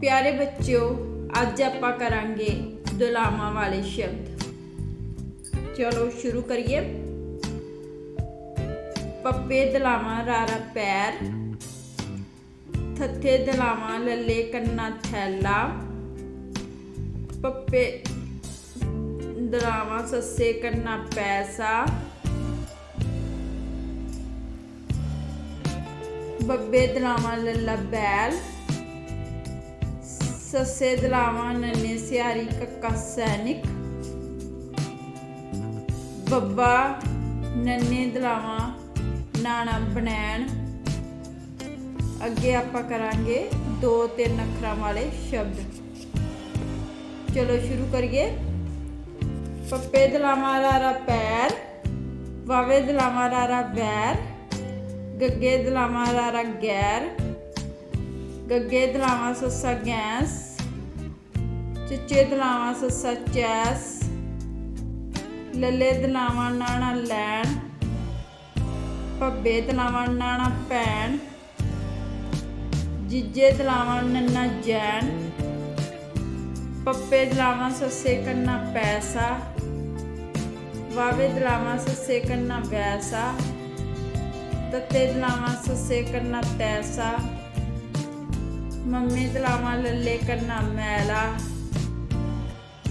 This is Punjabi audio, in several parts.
ਪਿਆਰੇ ਬੱਚਿਓ, ਅੱਜ ਆਪਾਂ ਕਰਾਂਗੇ ਦੁਲਾਵਾਂ ਵਾਲੇ ਸ਼ਬਦ। ਚਲੋ ਸ਼ੁਰੂ ਕਰੀਏ। ਪੱਪੇ ਦਲਾਵਾਂ, ਰਾਰਾ ਪੈਰ। ਥੱਥੇ ਦਲਾਵਾਂ, ਲੱਲੇ ਕੰਨਾ ਥੈਲਾ। ਪੱਪੇ ਦਲਾਵਾਂ, ਸੱਸੇ ਕੰਨਾ ਪੈਸਾ। ਬੱਬੇ ਦਲਾਵਾਂ, ਲੱਲਾ ਬੈਲ। ਸੱਸੇ ਦਲਾਵਾਂ ਨੰਨੇ ਸਿਆਰੀ ਕੱਕਾ ਸੈਨਿਕ। ਬੱਬਾ ਨੰਨੇ ਦਲਾਵਾਂ ਨਾਣਾ ਬਣੈਣ ਅੱਗੇ ਆਪਾਂ ਕਰਾਂਗੇ ਦੋ ਤਿੰਨ ਅੱਖਰਾਂ ਵਾਲੇ ਸ਼ਬਦ। ਚਲੋ ਸ਼ੁਰੂ ਕਰੀਏ। ਪੱਪੇ ਦਲਾਵਾਂ ਰਾਰਾ ਪੈਰ, ਵਾਵੇ ਦਲਾਵਾਂ ਰਾਰਾ ਵੈਰ, ਗੱਗੇ ਦਲਾਵਾਂ ਰਾਰਾ ਗੈਰ, ਗੱਗੇ ਦਲਾਵਾਂ ਸੱਸਾ ਗੈਸ। ਚਿੱਚੇ ਦਲਾਵਾਂ ਸੱਸਾ ਚੈਸ ਲੱਲੇ ਦਲਾਵਾਂ ਨਾਣਾ ਲੈਣ, ਭੱਬੇ ਦਲਾਵਾਂ ਨਾਣਾ ਭੈਣ, ਜੀਜੇ ਦਲਾਵਾਂ ਨੰਨਾ ਜੈਨ, ਪੱਪੇ ਦਲਾਵਾਂ ਸੱਸੇ ਕੰਨਾ ਪੈਸਾ, ਵਾਵੇ ਦਲਾਵਾਂ ਸੱਸੇ ਕੰਨਾ ਵੈਸਾ, ਤੱਤੇ ਦਲਾਵਾਂ ਸੱਸੇ ਕੰਨਾ ਤੈਸਾ, ਮੰਮੀ ਦਲਾਵਾਂ ਲੱਲੇ ਕੰਨਾ ਮੈਲਾ।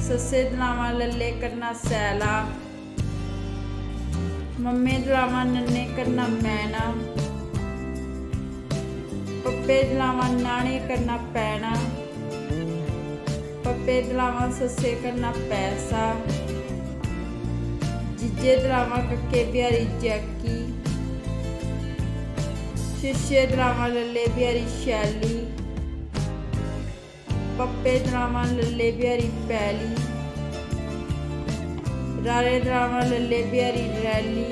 ਸੱਸੇ ਦਲਾਵਾਂ ਲੱਲੇ ਕਰਨਾ ਸੈਲਾ। ਮੰਮੇ ਦਲਾਵਾਂ ਨੰਨੇ ਕੰਨਾ ਮੈਨਾ ਪੱਪੇ ਦਲਾਵਾਂ ਨਾਣੇ ਕਰਨਾ ਪੈਣਾ। ਪੱਪੇ ਦਲਾਵਾਂ ਸੱਸੇ ਕਰਨਾ ਪੈਸਾ। ਜੀਜੇ ਦਲਾਵਾਂ ਕੱਕੇ ਪਿਆਰੀ ਜੈਕੀ। ਸ਼ਿਸ਼ੇ ਦਲਾਵਾਂ ਲੱਲੇ ਪਿਆਰੀ ਸ਼ੈਲੀ। ਪੱਪੇ ਦਰਾਵਾਂ ਲੱਲੇ ਬਿਹਾਰੀ ਪੈਲੀ। ਰਾਰੇ ਦਲਾਵਾਂ ਲੱਲੇ ਪਿਆਰੀ ਰੈਲੀ।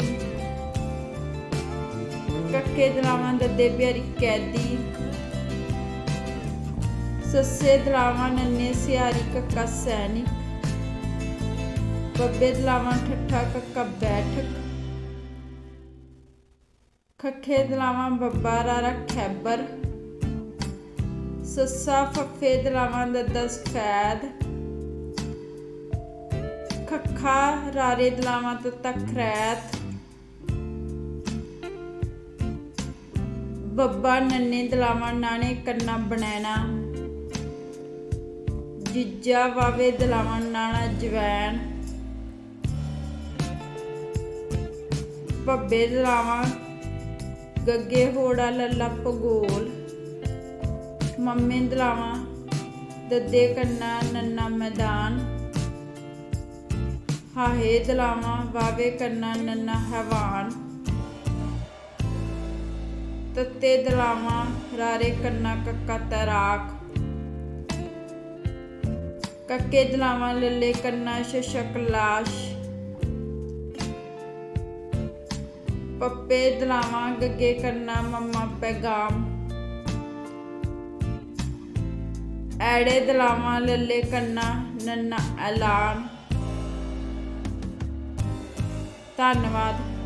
ਕੱਕੇ ਦਲਾਵਾਂ ਦੱਦੇ ਪਿਆਰੀ ਕੈਦੀ। ਸੱਸੇ ਦਲਾਵਾਂ ਨੰਨੇ ਸਿਆਰੀ ਕੱਕਾ ਸੈਨਿਕ। ਬੱਬੇ ਦਲਾਵਾਂ ਠੱਠਾ ਕੱਕਾ ਬੈਠਕ। ਖੱਖੇ ਦਲਾਵਾਂ ਬੱਬਾ ਰਾਰਾ ਖੈਬਰ। ਸੱਸਾ ਫੱਫੇ ਦਲਾਵਾਂ ਦੱਦਾ ਸਫੈਦ ਖੱਖਾ ਰਾਰੇ ਦਲਾਵਾਂ ਤੱਤਾ ਖਰੈਤ। ਬੱਬਾ ਨੰਨੇ ਦਲਾਵਾਂ ਨਾਣੇ ਕੰਨਾ ਬਣੈਣਾ। ਜਿੱਜਾ ਵਾਵੇ ਦਲਾਵਾਂ ਨਾਣਾ ਜਵੈਣ। ਬੱਬੇ ਦਲਾਵਾਂ ਗੱਗੇ ਹੋੜਾ ਲੱਲਾ ਭਗੋਲ। ਮੰਮੇ ਦਲਾਵਾਂ। ਦੱਦੇ ਕੰਨਾ ਨੰਨਾ ਮੈਦਾਨ। ਹਾਹੇ ਦਲਾਵਾਂ ਵਾਵੇ ਕੰਨਾ ਨੰਨਾ ਹਵਾਨ। ਤੱਤੇ ਦਲਾਵਾਂ, ਰਾਰੇ ਕੰਨਾ ਕੱਕਾ ਤਰਾਕ। ਕੱਕੇ ਦਲਾਵਾਂ, ਲੱਲੇ ਕੰਨਾ ਸ਼ਸ਼ਕ ਲਾਸ਼। ਪੱਪੇ ਦਲਾਵਾਂ, ਗੱਗੇ ਕੰਨਾ ਮੰਮਾ ਪੈਗਾਮ। ਐੜੇ ਦਲਾਵਾਂ ਲੱਲੇ ਕੰਨਾ ਨੰਨਾ ਐਲਾਨ। ਧੰਨਵਾਦ।